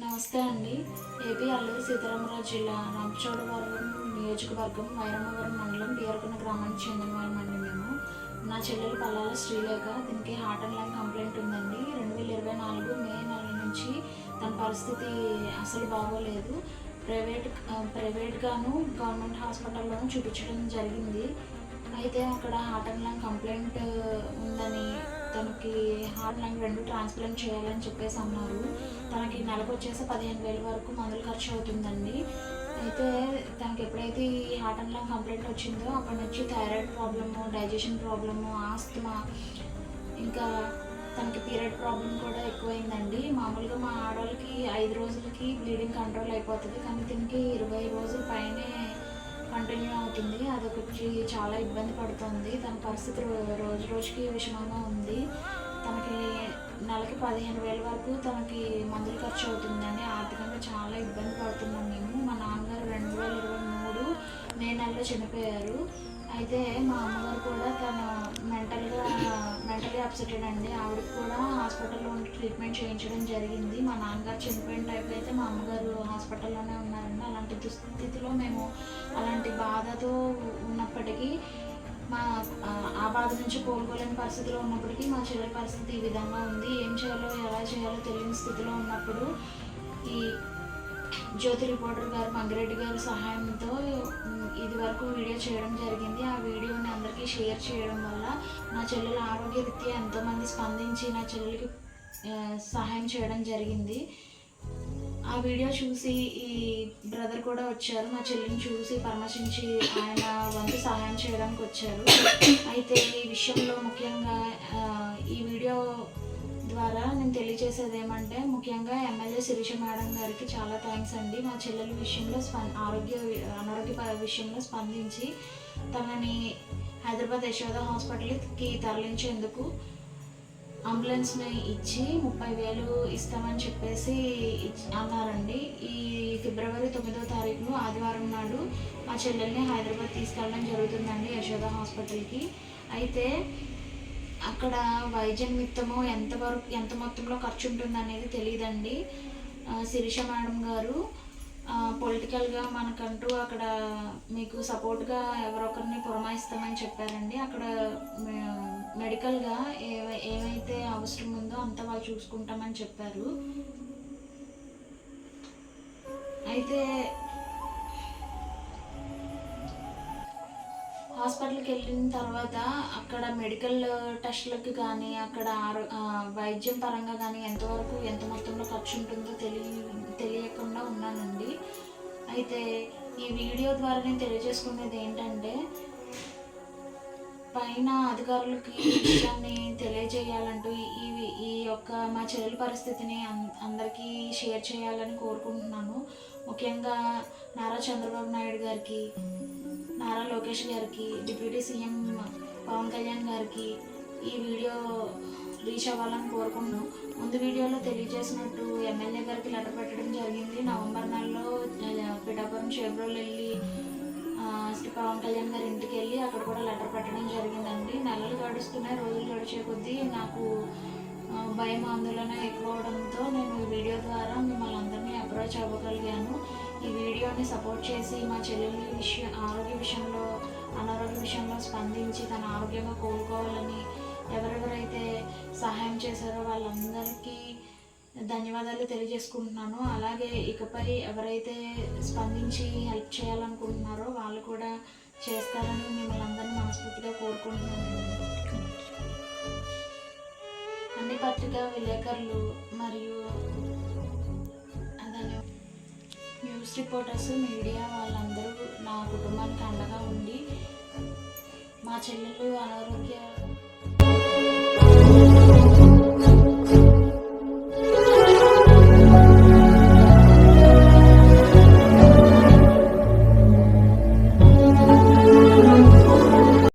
నమస్తే అండి. ఏపీ అల్లూరు సీతారామరాజు జిల్లా రామచోడవరం నియోజకవర్గం వైరమ్మవరం మండలం బీరకొండ గ్రామానికి చెందిన వాళ్ళమండి మేము. నా చెల్లెలు పల్లాల శ్రీలేఖ దీనికి హార్ట్ అండ్ లంగ్ కంప్లైంట్ ఉందండి. రెండు వేల ఇరవై నాలుగు మే నెల నుంచి తన పరిస్థితి అసలు బాగోలేదు. ప్రైవేట్ ప్రైవేట్గాను గవర్నమెంట్ హాస్పిటల్లోనూ చూపించడం జరిగింది. అయితే అక్కడ హార్ట్ అండ్ లంగ్ కంప్లైంట్ ఉందని తనకి హార్ట్ లంగ్ రెండు ట్రాన్స్ప్లాంట్ చేయాలని చెప్పేసి అన్నారు. తనకి నెలకు వచ్చేసి పదిహేను వేల వరకు మందులు ఖర్చు అవుతుందండి. అయితే తనకి ఎప్పుడైతే ఈ హార్ట్ అండ్ లంగ్ కంప్లైంట్ వచ్చిందో అప్పటి నుంచి thyroid problem digestion problem asthma ఇంకా తనకి పీరియడ్ ప్రాబ్లం కూడా ఎక్కువైందండి. మామూలుగా మా ఆడవాళ్ళకి ఐదు రోజులకి బ్లీడింగ్ కంట్రోల్ అయిపోతుంది. కానీ దీనికి ఇరవై రోజుల పైనే కంటిన్యూ అవుతుంది. అదొకటి చాలా ఇబ్బంది పడుతుంది. తన పరిస్థితి రోజు రోజుకి విషమంగా ఉంది. తనకి నెలకి పదిహేను వేల వరకు తనకి మందులు ఖర్చు అవుతుందని ఆర్థికంగా చాలా ఇబ్బంది పడుతున్నాం మేము. మా నాన్నగారు రెండు వేల ఇరవై మూడు మే నెలలో చనిపోయారు. అయితే మా అమ్మగారు కూడా తను మెంటల్ అప్సెటెడ్ అండి. ఆవిడకి కూడా హాస్పిటల్లో ఉండి ట్రీట్మెంట్ చేయించడం జరిగింది. మా నాన్నగారు చనిపోయిన టైంలో అయితే మా అమ్మగారు హాస్పిటల్లోనే ఉన్నారండి. అలాంటి దుస్థితిలో మేము అలాంటి బాధతో ఉన్నప్పటికీ మా ఆ, బాధ నుంచి కోలుకోలేని పరిస్థితిలో ఉన్నప్పటికీ మా చివరి పరిస్థితి ఈ విధంగా ఉంది. ఏం చేయాలో ఎలా చేయాలో తెలియని స్థితిలో ఉన్నప్పుడు ఈ జ్యోతి రిపోర్టర్ గారు మంగిరెడ్డి గారి సహాయంతో ఇది వరకు వీడియో చేయడం జరిగింది. ఆ వీడియోని అందరికీ షేర్ చేయడం వల్ల నా చెల్లెల ఆరోగ్య రీత్యా ఎంతోమంది స్పందించి నా చెల్లెలకి సహాయం చేయడం జరిగింది. ఆ వీడియో చూసి ఈ బ్రదర్ కూడా వచ్చారు. మా చెల్లిని చూసి పరామర్శించి ఆయన వంతు సహాయం చేయడానికి వచ్చారు. అయితే ఈ విషయంలో ముఖ్యంగా ఈ వీడియో ద్వారా నేను తెలియజేసేది ఏమంటే ముఖ్యంగా ఎమ్మెల్యే శిరీష మేడం గారికి చాలా థ్యాంక్స్ అండి. మా చెల్లెల విషయంలో స్పం ఆరోగ్య అనారోగ్య విషయంలో స్పందించి తనని హైదరాబాద్ యశోద హాస్పిటల్కి తరలించేందుకు అంబులెన్స్ని ఇచ్చి ముప్పై వేలు ఇస్తామని చెప్పేసి అన్నారండి. ఈ ఫిబ్రవరి తొమ్మిదో తారీఖును ఆదివారం నాడు మా చెల్లెల్ని హైదరాబాద్ తీసుకెళ్ళడం జరుగుతుందండి యశోద హాస్పిటల్కి. అయితే అక్కడ వైద్య నిమిత్తము ఎంతవరకు ఎంత మొత్తంలో ఖర్చు ఉంటుంది అనేది తెలియదండి శిరీష మేడం గారు పొలిటికల్గా మనకంటూ అక్కడ మీకు సపోర్ట్గా ఎవరొకరిని పురమాయిస్తామని చెప్పారండి. అక్కడ మె- మెడికల్గా ఏ ఏమైతే అవసరం ఉందో అంతా వాళ్ళు చూసుకుంటామని చెప్పారు. అయితే హాస్పిటల్కి వెళ్ళిన తర్వాత అక్కడ మెడికల్ టెస్ట్లకు కానీ అక్కడ వైద్యం పరంగా కానీ ఎంతవరకు ఎంత మొత్తంలో ఖర్చు ఉంటుందో తెలియ తెలియకుండా ఉన్నానండి. అయితే ఈ వీడియో ద్వారా నేను తెలియజేసుకునేది ఏంటంటే పైన అధికారులకి విషయాన్ని తెలియజేయాలంటూ ఈ ఈ యొక్క మా చెల్లెల పరిస్థితిని అం- అందరికీ షేర్ చేయాలని కోరుకుంటున్నాను. ముఖ్యంగా నారా చంద్రబాబు నాయుడు గారికి నారా లోకేష్ గారికి డిప్యూటీ సీఎం పవన్ కళ్యాణ్ గారికి ఈ వీడియో రీచ్ అవ్వాలని కోరుకుంటున్నాను ముందు వీడియోలో తెలియజేసినట్టు ఎమ్మెల్యే గారికి లెటర్ పెట్టడం జరిగింది. నవంబర్ నెలలో పిఠాపురం చేబ్రోలు వెళ్ళి పవన్ కళ్యాణ్ గారి ఇంటికి వెళ్ళి అక్కడ కూడా లెటర్ పెట్టడం జరిగిందండి. నెలలు గడుస్తున్నాయి రోజులు గడిచే కొద్దీ నాకు భయం ఆందోళన ఎక్కువ అవడంతో నేను వీడియో ద్వారా మిమ్మల్ని అందరినీ అప్రోచ్ అవ్వగలిగాను. ఈ వీడియోని సపోర్ట్ చేసి మా చెల్లెలి విషయం ఆరోగ్య విషయంలో అనారోగ్య విషయంలో స్పందించి తన ఆరోగ్యంగా కోలుకోవాలని ఎవరెవరైతే సహాయం చేశారో వాళ్ళందరికీ ధన్యవాదాలు తెలియజేసుకుంటున్నాను. అలాగే ఇకపై ఎవరైతే స్పందించి హెల్ప్ చేయాలనుకుంటున్నారో వాళ్ళు కూడా చేస్తారని మిమ్మల్ని అందరినీ మనస్ఫూర్తిగా కోరుకుంటున్నాను. అన్ని పత్రికా విలేకరులు మరియు న్యూస్ రిపోర్టర్స్ మీడియా వాళ్ళందరూ నా కుటుంబానికి అండగా ఉండి మా చెల్లెలు అనారోగ్య